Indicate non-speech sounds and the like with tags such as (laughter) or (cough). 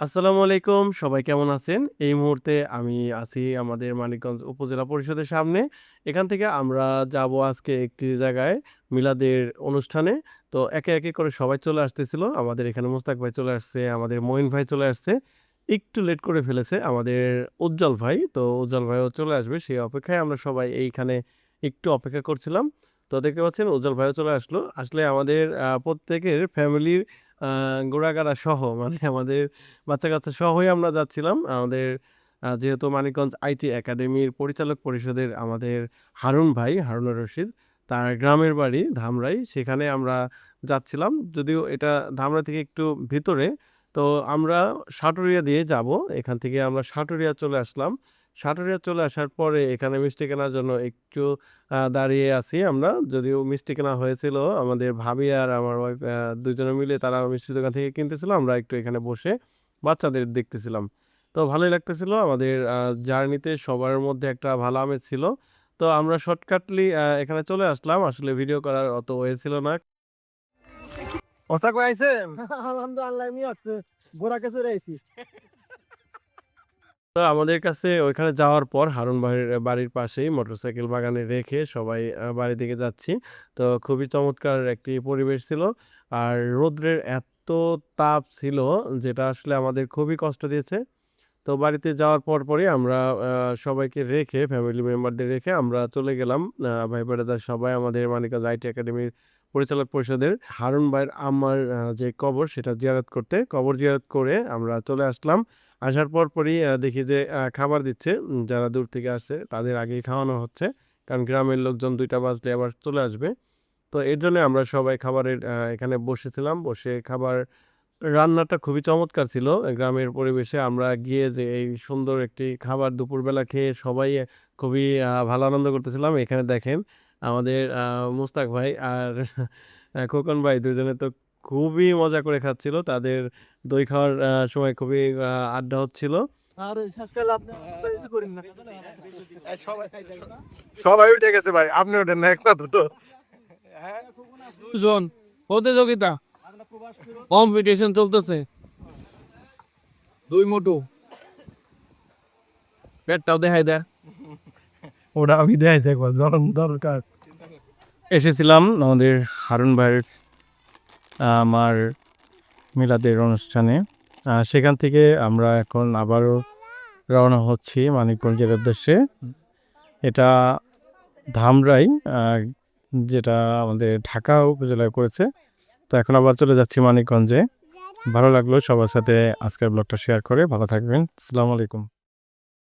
আসসালামু আলাইকুম সবাই কেমন আছেন? এই মুহূর্তে আমি আছি আমাদের মানিকগঞ্জ উপজেলা পরিষদের সামনে। এখান থেকে আমরা যাব আজকে একটি জায়গায় মিলাদের অনুষ্ঠানে। তো একে, একে করে সবাই চলে আসতেছিল। আমাদের এখানে মোস্তাক ভাই চলে আসছে, আমাদের মঈন ভাই চলে আসছে। একটু লেট করে ফেলেছে আমাদের উজ্জ্বল ভাই। তো উজ্জ্বল ভাইও চলে আসবে সেই অপেক্ষায় আমরা সবাই এইখানে একটু অপেক্ষা করছিলাম। তো দেখতে পাচ্ছেন উজ্জ্বল ভাইও চলে আসলো। আসলে আমাদের প্রত্যেকের ফ্যামিলির গোড়াগাড়া সহ মানে আমাদের বাচ্চা-কাচ্চা সহই আমরা যাচ্ছিলাম। আমাদের যেহেতু মানিকগঞ্জ আইটি একাডেমির পরিচালক পরিষদের আমাদের হারুন ভাই, হারুনুর রশিদ তার গ্রামের বাড়ি ধামরাই। সেখানে আমরা যাচ্ছিলাম। যদিও এটা ধামরাই থেকে একটু ভিতরে। তো আমরা সাটুরিয়া দিয়ে যাব। এখান থেকে আমরা সাটুরিয়া চলে আসলাম। সাটুরিয়া চলে আসার পরে এখানে মিষ্টি কেনার জন্য একটু দাঁড়িয়ে আছি আমরা। যদিও মিষ্টি কেনা হয়েছিল আমাদের ভাবি আর আমার ওয়াইফ আ ২ জনে মিলে তারা মিষ্টির দোকান থেকে কিনতেছিল। আমরা একটু এখানে বসে বাচ্চাদের দেখতেছিলাম। তো ভালোই লাগতেছিল। আমাদের জার্নিতে সবার মধ্যে একটা ভালো আমেজ ছিল। তো আমরা শর্টকাটলি এখানে চলে আসলাম। আসলে ভিডিও করার অত ওয়ে ছিল না। মোস্তাক ভাই আইছেন? (laughs) আলহামদুলিল্লাহ আমি হচ্ছে বোরাকে চলে আইছি (laughs) তো আমাদের কাছে ওইখানে যাওয়ার পর হারুন ভাইয়ের বাড়ির পাশেই মোটরসাইকেল বাগানে রেখে সবাই বাড়ির দিকে যাচ্ছি। তো খুবই চমৎকার একটি পরিবেশ ছিল। আর রৌদ্রের এত তাপ ছিল যেটা আসলে আমাদের খুবই কষ্ট দিয়েছে। তো বাড়িতে যাওয়ার পর পরই আমরা সবাইকে রেখে, ফ্যামিলি মেম্বারদের রেখে আমরা চলে গেলাম। ভাই ব্রাদার সবাই আমাদের মানিকগঞ্জ আইটি একাডেমির পরিচালক পরিষদের হারুন ভাইয়ের আমার যে কবর সেটা জিয়ারত করতে। কবর জিয়ারত করে আমরা চলে আসলাম। আসার পরপরই আ, দেখি যে খাবার দিচ্ছে। যারা দূর থেকে আসছে, তাদের আগেই খাওয়ানো হচ্ছে। কারণ গ্রামের লোকজন দুইটা বাজলে আবার চলে আসবে। তো এর জন্য আমরা সবাই খাবারের এখানে বসেছিলাম। বসে খাবার রান্নাটা খুবই চমৎকার ছিল। গ্রামের পরিবেশে আমরা গিয়ে যে, এই সুন্দর একটি খাবার দুপুরবেলা খেয়ে সবাই খুবই ভালো আনন্দ করতেছিলাম। এখানে দেখেন আমাদের মুস্তাক ভাই আর খোকন ভাই দুজনে তো খুবই মজা করে খাচ্ছিল। তাদের দই খাওয়ার সময় খুবই আড্ডা হচ্ছিল। আর শেষ কালে আপনি তো কিছু করেন না সবাই উঠে গেছে ভাই। আপনি ওঠেন না একটা দুটো। দুজন প্রতিযোগিতা কম্পিটিশন চলতেছে দুই মুঠো পেটটাও দেখাই দেয় ওটা আমি দেখাই দেখব দরকার এসেছিলাম আমাদের হারুন ভাইয়ের আমার মিলাদের অনুষ্ঠানে। সেখান থেকে আমরা এখন আবারও রওনা হচ্ছি মানিকগঞ্জের উদ্দেশ্যে। এটা ধামরাই যেটা আমাদের ঢাকা উপজেলায় করেছে তো এখন আবার চলে যাচ্ছি মানিকগঞ্জে। ভালো লাগল সবার সাথে আজকের ব্লগটা শেয়ার করে। ভালো থাকবেন। আসসালামু আলাইকুম।